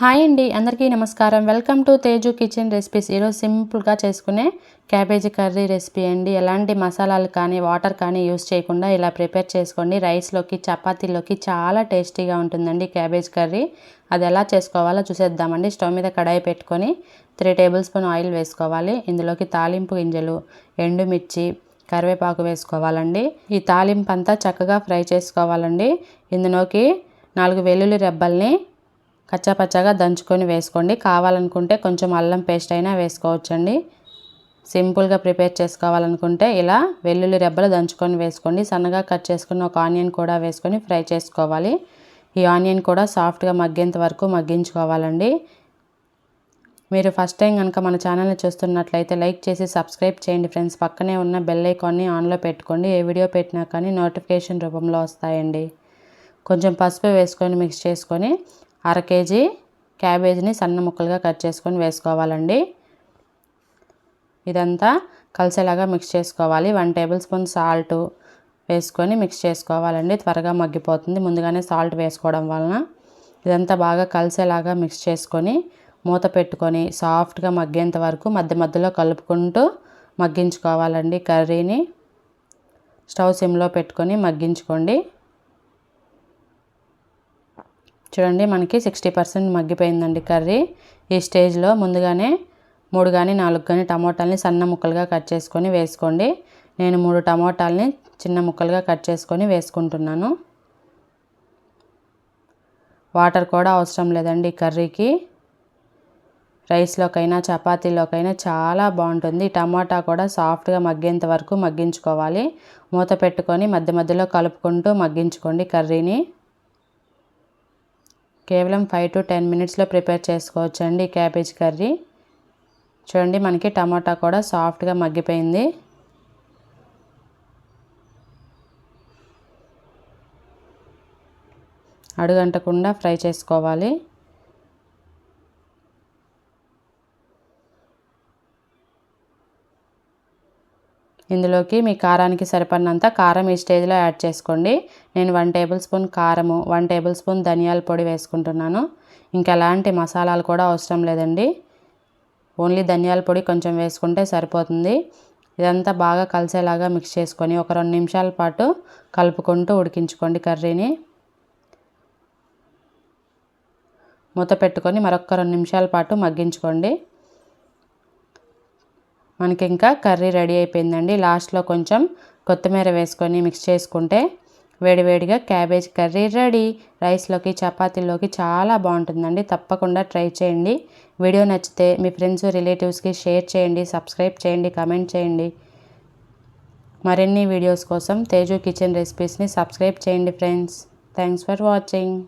Hi అండి అందరికీ నమస్కారం. Welcome to Teju kitchen recipes. ఈరోజు సింపుల్గా చేసుకునే క్యాబేజీ కర్రీ రెసిపీ అండి. ఎలాంటి మసాలాలు కానీ వాటర్ కానీ యూస్ చేయకుండా ఇలా ప్రిపేర్ చేసుకోండి. రైస్లోకి చపాతీలోకి చాలా టేస్టీగా ఉంటుందండి క్యాబేజ్ కర్రీ. అది ఎలా చేసుకోవాలో చూసేద్దామండి. స్టవ్ మీద కడాయి పెట్టుకొని త్రీ టేబుల్ స్పూన్ ఆయిల్ వేసుకోవాలి. ఇందులోకి తాలింపు గింజలు ఎండుమిర్చి కరివేపాకు వేసుకోవాలండి. ఈ తాలింపు అంతా చక్కగా ఫ్రై చేసుకోవాలండి. ఇందులోకి నాలుగు వెల్లుల్లి రెబ్బల్ని కచ్చాపచ్చాగా దంచుకొని వేసుకోండి. కావాలనుకుంటే కొంచెం అల్లం పేస్ట్ అయినా వేసుకోవచ్చండి. సింపుల్గా ప్రిపేర్ చేసుకోవాలనుకుంటే ఇలా వెల్లుల్లి రెబ్బలు దంచుకొని వేసుకోండి. సన్నగా కట్ చేసుకుని ఒక ఆనియన్ కూడా వేసుకొని ఫ్రై చేసుకోవాలి. ఈ ఆనియన్ కూడా సాఫ్ట్గా మగ్గేంత వరకు మగ్గించుకోవాలండి. మీరు ఫస్ట్ టైం కనుక మన ఛానల్ని చూస్తున్నట్లయితే లైక్ చేసి సబ్స్క్రైబ్ చేయండి ఫ్రెండ్స్. పక్కనే ఉన్న బెల్ ఐకాన్ని ఆన్లో పెట్టుకోండి. ఏ వీడియో పెట్టినా కానీ నోటిఫికేషన్ రూపంలో వస్తాయండి. కొంచెం పసుపు వేసుకొని మిక్స్ చేసుకొని అర కేజీ క్యాబేజీని సన్న ముక్కలుగా కట్ చేసుకొని వేసుకోవాలండి. ఇదంతా కలిసేలాగా మిక్స్ చేసుకోవాలి. వన్ టేబుల్ స్పూన్ సాల్ట్ వేసుకొని మిక్స్ చేసుకోవాలండి. త్వరగా మగ్గిపోతుంది. ముందుగానే సాల్ట్ వేసుకోవడం వలన ఇదంతా బాగా కలిసేలాగా మిక్స్ చేసుకొని మూత పెట్టుకొని సాఫ్ట్గా మగ్గేంత వరకు మధ్య మధ్యలో కలుపుకుంటూ మగ్గించుకోవాలండి. కర్రీని స్టవ్ సిమ్లో పెట్టుకొని మగ్గించుకోండి. చూడండి మనకి సిక్స్టీ పర్సెంట్ మగ్గిపోయిందండి కర్రీ. ఈ స్టేజ్లో ముందుగానే మూడు కానీ నాలుగు కానీ టమోటాలని సన్న ముక్కలుగా కట్ చేసుకొని వేసుకోండి. నేను మూడు టమోటాలని చిన్న ముక్కలుగా కట్ చేసుకొని వేసుకుంటున్నాను. వాటర్ కూడా అవసరం లేదండి కర్రీకి. రైస్లోకైనా చపాతీలోకైనా చాలా బాగుంటుంది. టమాటా కూడా సాఫ్ట్గా మగ్గేంత వరకు మగ్గించుకోవాలి. మూత పెట్టుకొని మధ్య మధ్యలో కలుపుకుంటూ మగ్గించుకోండి కర్రీని. కేవలం ఫైవ్ టు టెన్ మినిట్స్లో ప్రిపేర్ చేసుకోవచ్చు అండి క్యాబేజ్ కర్రీ. చూడండి మనకి టమాటా కూడా సాఫ్ట్గా మగ్గిపోయింది. అడుగంటకుండా ఫ్రై చేసుకోవాలి. ఇందులోకి మీ కారానికి సరిపడినంత కారం ఈ స్టేజ్లో యాడ్ చేసుకోండి. నేను వన్ టేబుల్ స్పూన్ కారము వన్ టేబుల్ స్పూన్ ధనియాల పొడి వేసుకుంటున్నాను. ఇంకా ఎలాంటి మసాలాలు కూడా అవసరం లేదండి. ఓన్లీ ధనియాల పొడి కొంచెం వేసుకుంటే సరిపోతుంది. ఇదంతా బాగా కలిసేలాగా మిక్స్ చేసుకొని ఒక రెండు నిమిషాల పాటు కలుపుకుంటూ ఉడికించుకోండి కర్రీని. మూత పెట్టుకొని మరొక రెండు నిమిషాల పాటు మగ్గించుకోండి. మనకి ఇంకా కర్రీ రెడీ అయిపోయిందండి. లాస్ట్లో కొంచెం కొత్తిమీర వేసుకొని మిక్స్ చేసుకుంటే వేడివేడిగా క్యాబేజ్ కర్రీ రెడీ. రైస్లోకి చపాతీలోకి చాలా బాగుంటుందండి. తప్పకుండా ట్రై చేయండి. వీడియో నచ్చితే మీ ఫ్రెండ్స్ రిలేటివ్స్కి షేర్ చేయండి సబ్స్క్రైబ్ చేయండి కమెంట్ చేయండి. మరిన్ని వీడియోస్ కోసం తేజు కిచెన్ రెసిపీస్ని సబ్స్క్రైబ్ చేయండి ఫ్రెండ్స్. Thanks for watching.